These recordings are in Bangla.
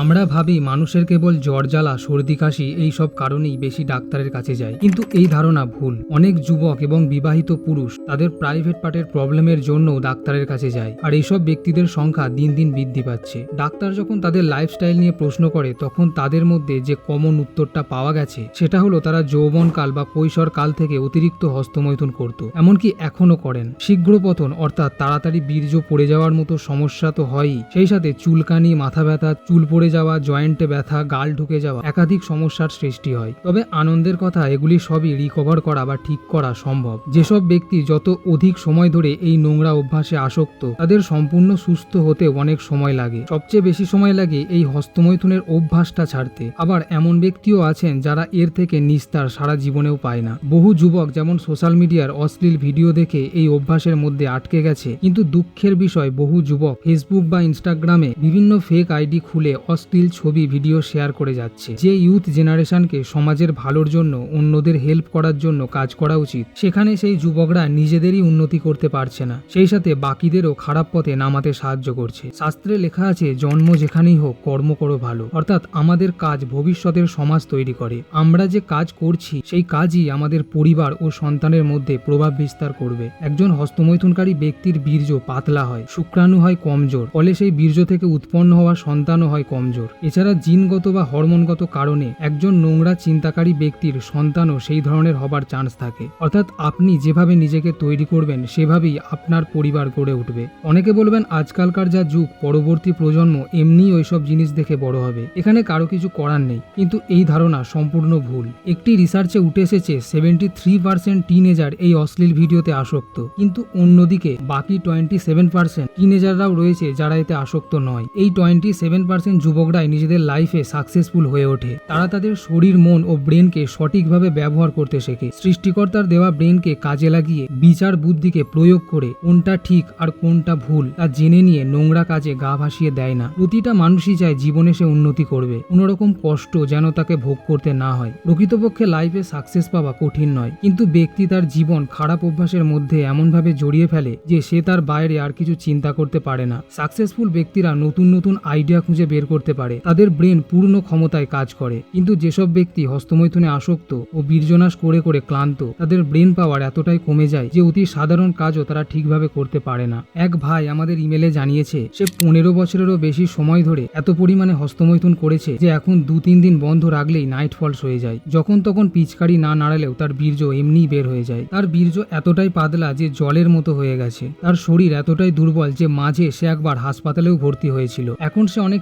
আমরা ভাবি মানুষের কেবল জ্বর, জ্বালা, সর্দি, কাশি এই সব কারণেই বেশি ডাক্তারের কাছে যায় কিন্তু এই ধারণা ভুল। অনেক যুবক এবং বিবাহিত পুরুষ তাদের প্রাইভেট পার্টের প্রবলেমের জন্যও ডাক্তারের কাছে যায়। আর এইসব ব্যক্তিদের সংখ্যা দিন দিন বৃদ্ধি পাচ্ছে। ডাক্তার যখন তাদের লাইফস্টাইল নিয়ে প্রশ্ন করে, তখন তাদের মধ্যে যে কমন উত্তরটা পাওয়া গেছে, সেটা হলো তারা যৌবনকাল বা কৈশোর কাল থেকে অতিরিক্ত হস্তমৈথুন করত। এমনকি এখনও করেন। শীঘ্র পতন অর্থাৎ তাড়াতাড়ি বীর্য পড়ে যাওয়ার মতো সমস্যা তো হয়ই। সেই সাথে চুলকানি, মাথা ব্যথা, চুল পড়ে যাওয়া, জয়েন্টে ব্যথা, গাল ঢুকে যাওয়া একাধিক সমস্যার সৃষ্টি হয়। তবে আনন্দের কথা, এগুলি সবই রিকভার করা বা ঠিক করা সম্ভব। যেসব ব্যক্তি যত অধিক সময় ধরে এই নোংরা অভ্যাসে আসক্ত, তাদের সম্পূর্ণ সুস্থ হতে অনেক সময় লাগে। সবচেয়ে বেশি সময় লাগে এই হস্তমৈথুনের অভ্যাসটা ছাড়তে। আবার এমন ব্যক্তিও আছেন যারা এর থেকে নিস্তার সারা জীবনেও পায় না। বহু যুবক যেমন সোশ্যাল মিডিয়ার অশ্লীল ভিডিও দেখে এই অভ্যাসের মধ্যে আটকে গেছে। কিন্তু দুঃখের বিষয়, বহু যুবক ফেসবুক বা ইনস্টাগ্রামে বিভিন্ন ফেক আইডি খুলে অশ্লীল ছবি ভিডিও শেয়ার করে যাচ্ছে। যে ইউথ জেনারেশনকে সমাজের ভালোর জন্য, অন্যদের হেল্প করার জন্য কাজ করা উচিত, সেখানে সেই যুবকরা নিজেদেরই উন্নতি করতে পারছে না। সেই সাথে বাকিদেরও খারাপ পথে নামাতে সাহায্য করছে। শাস্ত্রে লেখা আছে, জন্ম যেখানেই হোক, কর্ম করো ভালো। অর্থাৎ আমাদের কাজ ভবিষ্যতের সমাজ তৈরি করে। আমরা যে কাজ করছি, সেই কাজই আমাদের পরিবার ও সন্তানের মধ্যে প্রভাব বিস্তার করবে। একজন হস্তমৈথুনকারী ব্যক্তির বীর্য পাতলা হয়, শুক্রাণু হয় কমজোর, ফলে সেই বীর্য থেকে উৎপন্ন হওয়া সন্তানও হয় কমজোর। এছাড়া জিনগত বা হরমোনগত কারণে একজন নোংরা চিন্তাকারী ব্যক্তির সন্তানও সেই ধরনের হবার চান্স থাকে। অর্থাৎ আপনি যেভাবে নিজেকে তৈরি করবেন, সেভাবেই আপনার পরিবার গড়ে উঠবে। অনেকে বলবেন, আজকালকার যা যুগ, পরবর্তী প্রজন্ম এমনি ওইসব জিনিস দেখে বড় হবে। এখানে কারও কিছু করার নেই। কিন্তু এই ধারণা সম্পূর্ণ ভুল। একটি রিসার্চে উঠে এসেছে সেভেন্টি থ্রি পার্সেন্ট টিনেজার এই অশ্লীল ভিডিওতে আসক্ত। কিন্তু অন্যদিকে বাকি টোয়েন্টি সেভেন পার্সেন্ট টিনেজাররাও রয়েছে যারা এতে আসক্ত নয়। এই টোয়েন্টি সেভেন পার্সেন্ট যুবকরাই নিজেদের লাইফে সাকসেসফুল হয়ে ওঠে। তারা তাদের শরীর, মন ও ব্রেনকে সঠিকভাবে ব্যবহার করতে শেখে। সৃষ্টিকর্তার দেওয়া ব্রেনকে কাজে লাগিয়ে বিচার বুদ্ধিকে প্রয়োগ করে কোনটা ঠিক আর কোনটা ভুল তা জেনে নিয়ে নোংরা কাজে গা ভাসিয়ে দেয় না। প্রতিটা মানুষই চায় জীবনে সে উন্নতি করবে। কোনোরকম কষ্ট যেন তাকে ভোগ করতে না হয়। প্রকৃতপক্ষে লাইফে সাকসেস পাওয়া কঠিন নয়। কিন্তু ব্যক্তি তার জীবন খারাপ অভ্যাসের মধ্যে এমনভাবে জড়িয়ে ফেলে যে সে তার বাইরে আর কিছু চিন্তা করতে পারে না। সাকসেসফুল ব্যক্তিরা নতুন নতুন আইডিয়া খুঁজে বের করতে পারে। তাদের ব্রেন পূর্ণ ক্ষমতায় কাজ করে। কিন্তু যেসব ব্যক্তি হস্তমৈথুনে আসক্ত ও বীর্যনাশ করে করে ক্লান্ত, তাদের ব্রেন পাওয়ার এতটাই কমে যায় যে অতি সাধারণ কাজও তারা ঠিকভাবে করতে পারে না। এক ভাই আমাদের ইমেলে জানিয়েছে, সে পনেরো বছরেরও বেশি সময় ধরে এত পরিমাণে হস্তমৈথুন করেছে যে এখন দু তিন দিন বন্ধ রাখলেই নাইট ফলস হয়ে যায়। যখন তখন পিচকারি না নাড়ালেও তার বীর্য এমনিই বের হয়ে যায়। তার বীর্য এতটাই পাতলা যে জলের মতো হয়ে গেছে। তার শরীর এতটাই দুর্বল যে মাঝে সে একবার হাসপাতালেও ভর্তি হয়েছিল। এখন সে অনেক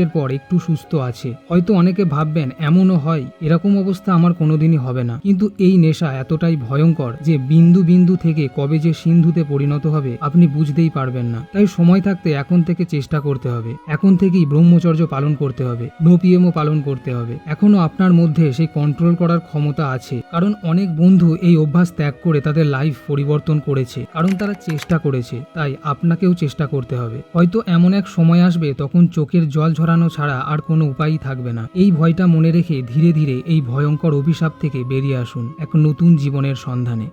ট্রিটমেন্টের পর একটু সুস্থ আছে। হয়তো অনেকে ভাববেন, এমনও হয়, এরকম অবস্থা আমার কোনোদিনই হবে না। কিন্তু এই নেশা এতটাই ভয়ঙ্কর যে বিন্দু বিন্দু থেকে কবে যে সিন্ধুতে পরিণত হবে, আপনি বুঝতেই পারবেন না। তাই সময় থাকতে এখন থেকে চেষ্টা করতে হবে। এখন থেকেই ব্রহ্মচর্য পালন করতে হবে নো পিএমও পালন করতে হবে। এখনও আপনার মধ্যে সেই কন্ট্রোল করার ক্ষমতা আছে। কারণ অনেক বন্ধু এই অভ্যাস ত্যাগ করে তাদের লাইফ পরিবর্তন করেছে। কারণ তারা চেষ্টা করেছে, তাই আপনাকেও চেষ্টা করতে হবে। হয়তো এমন এক সময় আসবে, তখন চোখের জল ঝরানো ছাড়া আর কোনো উপায়ই থাকবে না। এই ভয়টা মনে রেখে ধীরে ধীরে এই ভয়ঙ্কর অভিশাপ থেকে বেরিয়ে আসুন এক নতুন জীবনের সন্ধানে।